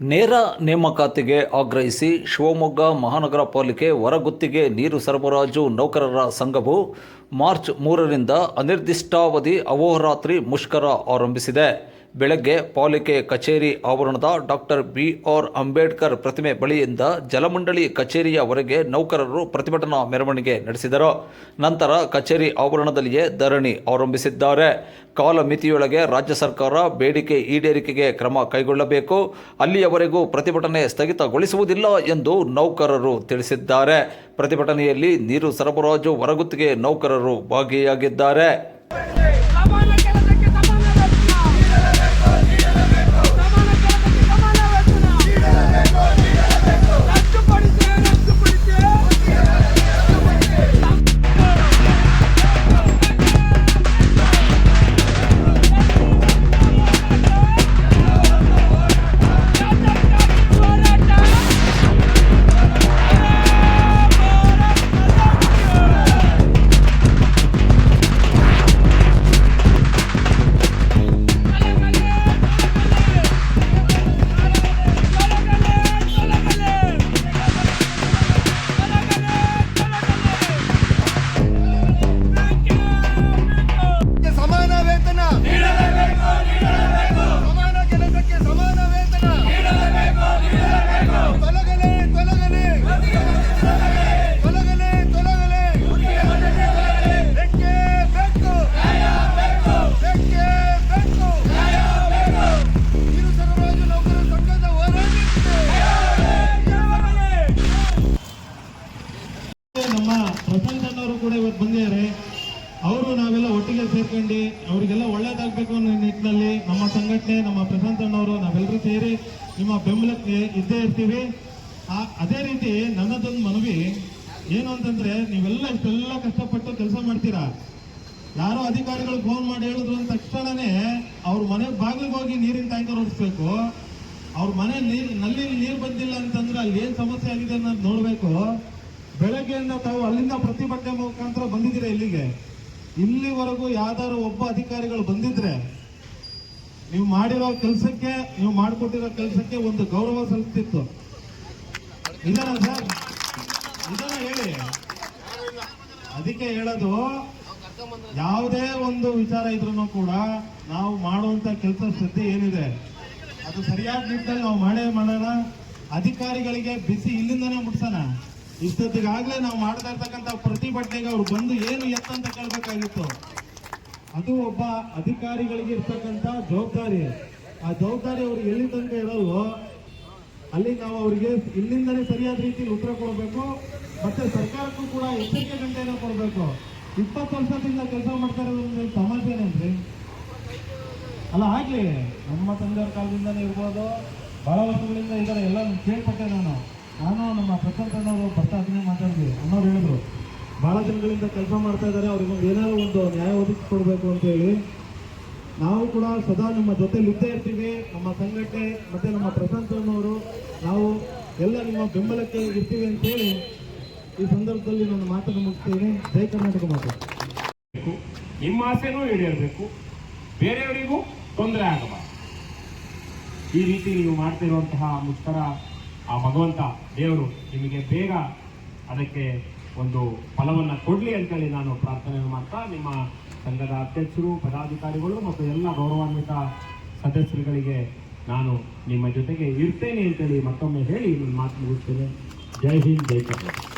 ನೇರ ನೇಮಕಾತಿಗೆ ಆಗ್ರಹಿಸಿ ಶಿವಮೊಗ್ಗ ಮಹಾನಗರ ಪಾಲಿಕೆ ಹೊರಗುತ್ತಿಗೆ ನೀರು ಸರಬರಾಜು ನೌಕರರ ಸಂಘವು ಮಾರ್ಚ್ ಮೂರರಿಂದ ಅನಿರ್ದಿಷ್ಟಾವಧಿ ಅಹೋರಾತ್ರಿ ಮುಷ್ಕರ ಆರಂಭಿಸಿದೆ. ಬೆಳಗ್ಗೆ ಪಾಲಿಕೆ ಕಚೇರಿ ಆವರಣದ ಡಾಕ್ಟರ್ ಬಿ ಆರ್ ಅಂಬೇಡ್ಕರ್ ಪ್ರತಿಮೆ ಬಳಿಯಿಂದ ಜಲಮಂಡಳಿ ಕಚೇರಿಯವರೆಗೆ ನೌಕರರು ಪ್ರತಿಭಟನಾ ಮೆರವಣಿಗೆ ನಡೆಸಿದರು. ನಂತರ ಕಚೇರಿ ಆವರಣದಲ್ಲಿಯೇ ಧರಣಿ ಆರಂಭಿಸಿದ್ದಾರೆ. ಕಾಲಮಿತಿಯೊಳಗೆ ರಾಜ್ಯ ಸರ್ಕಾರ ಬೇಡಿಕೆ ಈಡೇರಿಕೆಗೆ ಕ್ರಮ ಕೈಗೊಳ್ಳಬೇಕು. ಅಲ್ಲಿಯವರೆಗೂ ಪ್ರತಿಭಟನೆ ಸ್ಥಗಿತಗೊಳಿಸುವುದಿಲ್ಲ ಎಂದು ನೌಕರರು ತಿಳಿಸಿದ್ದಾರೆ. ಪ್ರತಿಭಟನೆಯಲ್ಲಿ ನೀರು ಸರಬರಾಜು, ಹೊರಗುತ್ತಿಗೆ ನೌಕರರು ಭಾಗಿಯಾಗಿದ್ದಾರೆ. ಅವರು ನಾವೆಲ್ಲ ಒಟ್ಟಿಗೆ ಸೇರ್ಕೊಂಡು ಅವರಿಗೆಲ್ಲ ಒಳ್ಳೇದಾಗಬೇಕು ಅನ್ನೋ ನಿಟ್ಟಿನಲ್ಲಿ ನಮ್ಮ ಸಂಘಟನೆ, ನಮ್ಮ ಪ್ರಶಾಂತ್ ಅಣ್ಣವರು ನಾವೆಲ್ಲರೂ ಸೇರಿ ನಿಮ್ಮ ಬೆಂಬಲಕ್ಕೆ ಇದ್ದೇ ಇರ್ತೀವಿ. ಅದೇ ರೀತಿ ನನ್ನದೊಂದು ಮನವಿ, ಏನು ಅಂತಂದ್ರೆ ನೀವೆಲ್ಲ ಇಷ್ಟೆಲ್ಲ ಕಷ್ಟಪಟ್ಟು ಕೆಲಸ ಮಾಡ್ತೀರಾ? ಯಾರೋ ಅಧಿಕಾರಿಗಳು ಫೋನ್ ಮಾಡಿ ಹೇಳಿದ್ರು ಅಂದ ತಕ್ಷಣನೇ ಅವ್ರ ಮನೆ ಬಾಗಿಲಿಗೆ ಹೋಗಿ ನೀರಿನ ಟ್ಯಾಂಕರ್ ಓಡಿಸ್ಬೇಕು. ಅವ್ರ ಮನೆ ನೀರು, ನಲ್ಲಿ ನೀರು ಬಂದಿಲ್ಲ ಅಂತಂದ್ರೆ ಅಲ್ಲಿ ಏನು ಸಮಸ್ಯೆ ಆಗಿದೆ ಅನ್ನೋದು ನೋಡಬೇಕು. ಬೆಳಗ್ಗೆಯಿಂದ ತಾವು ಅಲ್ಲಿಂದ ಪ್ರತಿಭಟನೆ ಮುಖಾಂತರ ಬಂದಿದ್ದೀರಾ ಇಲ್ಲಿಗೆ? ಇಲ್ಲಿವರೆಗೂ ಯಾವ್ದಾದ್ರು ಒಬ್ಬ ಅಧಿಕಾರಿಗಳು ಬಂದಿದ್ರೆ ನೀವು ಮಾಡಿರೋ ಕೆಲಸಕ್ಕೆ, ನೀವು ಮಾಡಿಕೊಟ್ಟಿರೋ ಕೆಲಸಕ್ಕೆ ಒಂದು ಗೌರವ ಸಲ್ಲಿಸ್ತಿತ್ತು ಇದನ್ನ ಸರ್, ಇದನ್ನ ಹೇಳಿ. ಅದಕ್ಕೆ ಹೇಳೋದು, ಯಾವುದೇ ಒಂದು ವಿಚಾರ ಇದ್ರೂ ಕೂಡ ನಾವು ಮಾಡುವಂತ ಕೆಲಸ ಶ್ರದ್ಧೆ ಏನಿದೆ, ಅದು ಸರಿಯಾದ ನಿಟ್ಟಿನಲ್ಲಿ ನಾವು ಮಾಡೇ ಮಾಡೋಣ. ಅಧಿಕಾರಿಗಳಿಗೆ ಬಿಸಿ ಇಲ್ಲಿಂದನೇ ಮುಟ್ಸೋಣ. ಇಷ್ಟೊತ್ತಿಗಾಗಲೇ ನಾವು ಮಾಡ್ತಾ ಇರ್ತಕ್ಕಂಥ ಪ್ರತಿಭಟನೆಗೆ ಅವ್ರು ಬಂದು ಏನು ಎತ್ತಂತ ಕೇಳಬೇಕಾಗಿತ್ತು. ಅದು ಒಬ್ಬ ಅಧಿಕಾರಿಗಳಿಗೆ ಇರ್ತಕ್ಕಂಥ ಜವಾಬ್ದಾರಿ. ಆ ಜವಾಬ್ದಾರಿ ಅವ್ರಿಗೆ ಎಲ್ಲಿ ತನಕ ಇರಲ್ವೋ, ಅಲ್ಲಿ ನಾವು ಅವರಿಗೆ ಇಲ್ಲಿಂದಲೇ ಸರಿಯಾದ ರೀತಿಯಲ್ಲಿ ಉತ್ತರ ಕೊಡಬೇಕು. ಮತ್ತೆ ಸರ್ಕಾರಕ್ಕೂ ಕೂಡ ಎಚ್ಚರಿಕೆ ಗಂಟೆಯನ್ನು ಕೊಡಬೇಕು. ಇಪ್ಪತ್ತು ವರ್ಷದಿಂದ ಕೆಲಸ ಮಾಡ್ತಾ ಒಂದು ತಮಾಷೆ ಏನ್ರಿ ಅಲ್ಲ, ಆಗ್ಲಿ, ನಮ್ಮ ತಂದೆಯವ್ರ ಕಾಲದಿಂದಲೇ ಇರ್ಬೋದು. ಬಹಳ ವರ್ಷಗಳಿಂದ ಇದರ ಎಲ್ಲ ಕೇಳ್ಪಟ್ಟೆ ನಾನು. ನಾನು ನಮ್ಮ ಪ್ರಸಂತನವರು ಬರ್ತಾ ಅದನ್ನೇ ಮಾತಾಡಿದ್ವಿ ಅಣ್ಣವ್ರು ಹೇಳಿದ್ರು ಬಹಳ ದಿನಗಳಿಂದ ಕೆಲಸ ಮಾಡ್ತಾ ಇದ್ದಾರೆ, ಅವ್ರಿಗೆ ಒಂದು ಏನಾದ್ರು ಒಂದು ನ್ಯಾಯ ಒದಗಿಸ್ಕೊಡ್ಬೇಕು ಅಂತ ಹೇಳಿ ನಾವು ಕೂಡ ಸದಾ ನಿಮ್ಮ ಜೊತೆಲಿ ಇದ್ದೇ ಇರ್ತೀವಿ. ನಮ್ಮ ಸಂಘಟನೆ ಮತ್ತೆ ನಮ್ಮ ಪ್ರಶಾಂತ್ ಅನ್ನೋರು, ನಾವು ಎಲ್ಲ ನಿಮ್ಮ ಬೆಂಬಲಕ್ಕೆ ಇರ್ತೀವಿ ಅಂತ ಹೇಳಿ ಈ ಸಂದರ್ಭದಲ್ಲಿ ನನ್ನ ಮಾತನ್ನು ಮುಗಿಸ್ತೇನೆ. ಜೈ ಕರ್ನಾಟಕ ಮಾತು. ನಿಮ್ಮ ಆಸೆನೂ ಈಡೇರಬೇಕು. ಬೇರೆಯವರಿಗೂ ತೊಂದರೆ ಆಗಬಾರ್ದು. ಈ ರೀತಿ ನೀವು ಮಾಡ್ತಿರುವಂತಹ ಮುಷ್ಕರ ಆ ಭಗವಂತ ದೇವರು ನಿಮಗೆ ಬೇಗ ಅದಕ್ಕೆ ಒಂದು ಫಲವನ್ನು ಕೊಡಲಿ ಅಂತೇಳಿ ನಾನು ಪ್ರಾರ್ಥನೆ ಮಾಡ್ತಾ ನಿಮ್ಮ ಸಂಘದ ಅಧ್ಯಕ್ಷರು, ಪದಾಧಿಕಾರಿಗಳು ಮತ್ತು ಎಲ್ಲ ಗೌರವಾನ್ವಿತ ಸದಸ್ಯರುಗಳಿಗೆ ನಾನು ನಿಮ್ಮ ಜೊತೆಗೆ ಇರ್ತೇನೆ ಅಂತೇಳಿ ಮತ್ತೊಮ್ಮೆ ಹೇಳಿ ನನ್ನ ಮಾತು ಮುಗಿಸ್ತೇನೆ. ಜೈ ಹಿಂದ್, ಜೈ ಕರ್ನಾಟಕ.